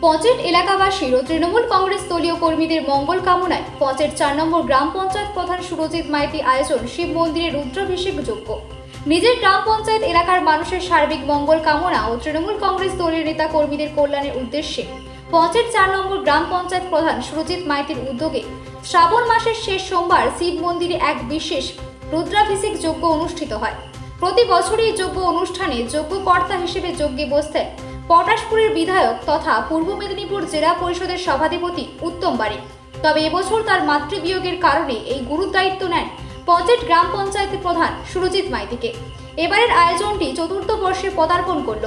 পচেট এলাকাবাসীর ও তৃণমূল কংগ্রেস দলীয় কর্মীদের মঙ্গল কামনায় পচেট চার নম্বর গ্রাম পঞ্চায়েত প্রধান সুরজিৎ মাইতি আয়োজন শিব মন্দিরে রুদ্রাভিষেক যোগ্য নিজের গ্রাম পঞ্চায়েত এলাকার মানুষের সার্বিক মঙ্গল কামনা ও তৃণমূল কংগ্রেস দলীয় নেতা কর্মীদের কল্যাণের উদ্দেশ্যে পচেট চার নম্বর গ্রাম পঞ্চায়েত প্রধান সুরজিৎ মাইতির উদ্যোগে শ্রাবণ মাসের শেষ সোমবার শিব মন্দিরে এক বিশেষ রুদ্রাভিষেক যজ্ঞ অনুষ্ঠিত হয়। প্রতি বছরই যজ্ঞ অনুষ্ঠানে যজ্ঞকর্তা হিসেবে যজ্ঞে বসতেন পটাশপুরের বিধায়ক তথা পূর্ব মেদিনীপুর জেলা পরিষদের সভাধিপতি উত্তম বাড়ি। তবে এবছর তার মাতৃবিয়োগের কারণে এই গুরুদায়িত্ব নেন পঞ্চায়েত গ্রাম পঞ্চায়েতের প্রধান সুরজিৎ মাইতিকে। এবারের আয়োজনটি চতুর্থ বর্ষে পদার্পণ করল।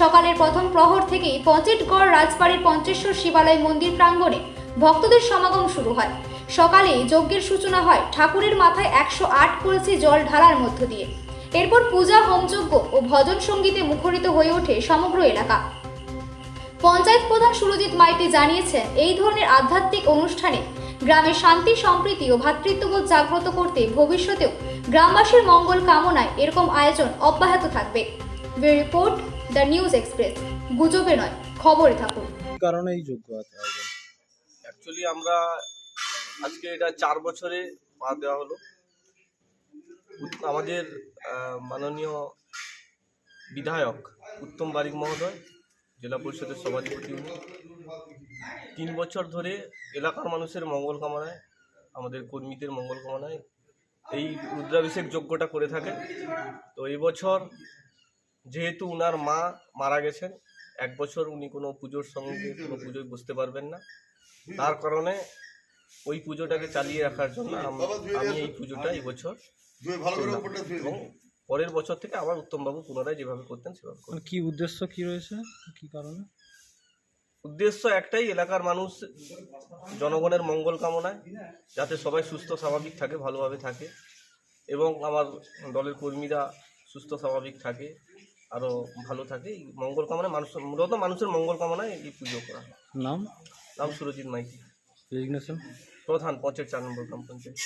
সকালের প্রথম প্রহর থেকেই পঞ্চেটগড় রাজবাড়ির পঞ্চেশ্বর শিবালয় মন্দির প্রাঙ্গণে ভক্তদের সমাগম শুরু হয়। সকালে যজ্ঞের সূচনা হয় ঠাকুরের মাথায় একশো আট কলসি জল ঢালার মধ্য দিয়ে। এরপর পূজা হোমযজ্ঞ ও ভজন সঙ্গীতে মুখরিত হয়ে ওঠে সমগ্র এলাকা। পঞ্চায়েত প্রধান সুরজিৎ মাইতি জানিয়েছেন এই ধরনের আধ্যাত্মিক অনুষ্ঠানে গ্রামের শান্তি সম্প্রীতি ও ভ্রাতৃত্ববোধ জাগ্রত করতে ভবিষ্যতেও গ্রামবাসীর মঙ্গল কামনায় এরকম আয়োজন অব্যাহত থাকবে। Report the news express. গুজবে নয় খবরে থাকুন। কারণে এই যোগ্য অ্যাকচুয়ালি আমরা আজকে এটা চার বছরে পা দেওয়া হলো। আমাদের মাননীয় বিধায়ক উত্তম বারিক মহোদয়, জেলা পরিষদের সভাধিপতি উনি। তিন বছর ধরে এলাকার মানুষের মঙ্গল কামনায়, আমাদের কর্মীদের মঙ্গল কামনায় এই রুদ্রাভিষেক যজ্ঞটা করে থাকেন। তো এই বছর যেহেতু উনার মা মারা গেছেন, এক বছর উনি কোনো পুজোর সঙ্গে কোনো পুজোয় বসতে পারবেন না। তার কারণে ওই পুজোটাকে চালিয়ে রাখার জন্য আমি এই পুজোটা পরের বছর থেকে আবার উত্তমবাবু পুনরায় যেভাবে করতেন সেভাবে। মানে কি উদ্দেশ্য কি রয়েছে? কি কারণে? উদ্দেশ্য একটাই এলাকার মানুষ জনগণের মঙ্গল কামনায় যাতে সবাই সুস্থ স্বাভাবিক থাকে ভালোভাবে থাকে। এবং আমার দলের কর্মীরা সুস্থ স্বাভাবিক থাকে আরও ভালো থাকে। এই মঙ্গল কামনায় মানুষ মূলত মানুষের মঙ্গল কামনায় এই পুজো করা হয়। নাম? নাম সুরজিৎ মাইতি। রেজিগনেশন? প্রধান পঞ্চায়েত চার নম্বর গ্রাম পঞ্চায়েত।